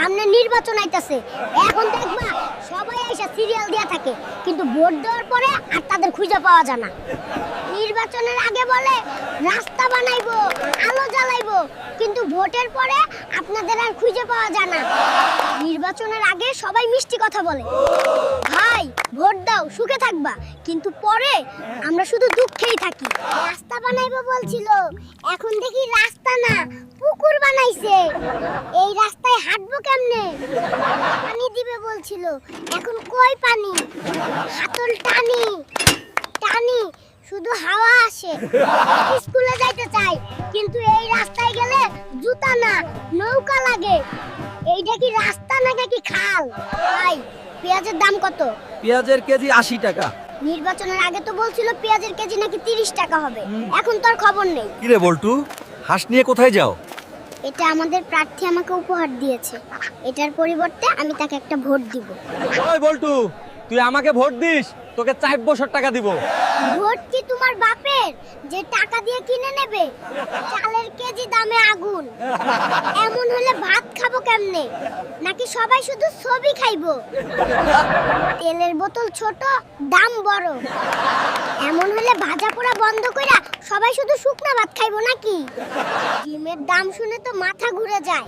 সামনে নির্বাচন আইতাছে। এখন দেখবা সবাই এসে সিরিয়াল দিয়া থাকে, কিন্তু ভোট দেওয়ার পরে আর তাদের খুঁজে পাওয়া যায় না। নির্বাচনের আগে বলে, রাস্তা বানাইবো, আলো জ্বালাইবো। কিন্তু ভোটের পরে আপনাদের আর খুঁজে পাওয়া যায় না। নির্বাচনের আগে সবাই মিষ্টি কথা বলে, ভাই, ভোট দাও, সুখে থাকবা। কিন্তু পরে আমরা শুধু দুঃখেই থাকি। রাস্তা বানাইবো, বলছিল, এখন দেখি রাস্তা না, পুকুর বানাইছে। এই হাঁটবো কেমনে? পানি দিবে বলছিল। এখন কই পানি? হাতল টানি। টানি শুধু হাওয়া আসে। স্কুলে যাইতে চাই কিন্তু এই রাস্তায় গেলে জুতা না নৌকা লাগে। এইটা কি রাস্তা নাকি খাল? ভাই পেঁয়াজের দাম কত? পেঁয়াজের কেজি আশি টাকা। নির্বাচনের আগে তো বলছিল পেঁয়াজের কেজি নাকি তিরিশ টাকা হবে। এখন তোর খবর নেই। কিরে বল্টু হাঁস নিয়ে কোথায় যাও? এটা আমাদের প্রার্থী আমাকে উপহার দিয়েছে। এটার পরিবর্তে আমি তাকে একটা ভোট দিব। ওই বলটু তুই আমাকে ভোট দিস তোকে চার বছর টাকা দিব। ভোট কি তোমার বাপের? যে টাকা দিয়ে কিনে নেবে। চালের কেজি দামে আগুন। এমন হলে কেমনে নাকি সবাই শুধু ছবি খাইবো? তেলের বোতল ছোট, দাম বড়। এমন হলে ভাজা পোড়া বন্ধ কইরা সবাই শুধু শুকনা ভাত খাইবো নাকি? ডিমের দাম শুনে তো মাথা ঘুরে যায়।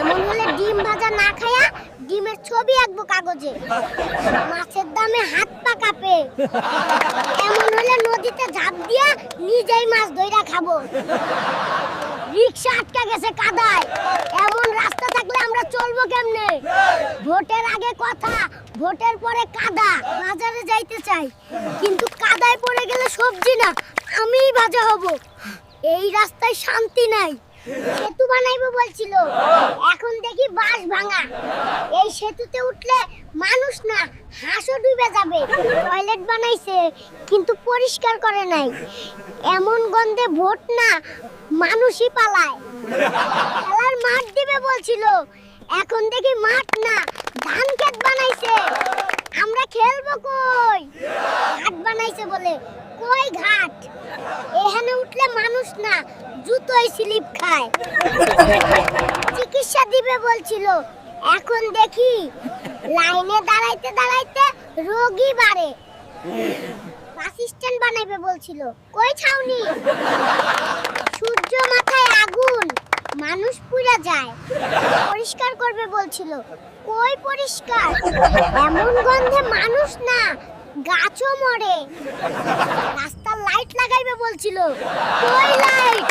এমন হলে ডিম ভাজা না খায়া ডিমের ছবি আঁকবো কাগজে। মাছের দামে হাত পা কাঁপে। এমন হলে নদীতে ঝাঁপ দিয়া নিজেই মাছ ধইরা খাব। রিক্সা আটকা গেছে কাদায়। রাস্তা থাকলে আমরা চলবো কেমনে? ভোটের আগে কথা, ভোটের পরে কাদা, বাজারে যাইতে চাই। কিন্তু কাদায় পড়ে গেলে সবজি না, আমিই ভাজা হব। এই রাস্তায় শান্তি নাই। সেতু বানাইবো বলছিল। এখন দেখি বাঁশ ভাঙা। এই সেতুতে উঠলে মানুষ না, হাঁসও ডুবে যাবে। টয়লেট বানাইছে, কিন্তু পরিষ্কার করে নাই। এমন গন্ধে ভোট না, মানুষই পালায়। খেলার মাঠ দিবে বলছিল। এখন দেখি মাঠ না, ধান ক্ষেত বানাইছে। আমরা খেলব কই? ঘাট বানাইছে বলে, কই ঘাট? এখানে উঠলে মানুষ না জুতোই স্লিপ খায়। চিকিৎসা দিবে বলছিল। এখন দেখি, লাইনে দাঁড়াইতে দাঁড়াইতে রোগী বাড়ে। বাস স্ট্যান্ড বানাইবে বলছিল। কই ছাউনি? সূর্য মাথায় আগুন, মানুষ পুড়ে যায়। পরিষ্কার করবে বলছিল। কই পরিষ্কার? এমন গন্ধে মানুষ না, গাছও মরে। রাস্তার লাইট লাগাইবে বলছিল। কই লাইট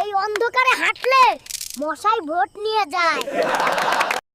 এই অন্ধকারে হাঁটলে মশাই ভোট নিয়ে যায়।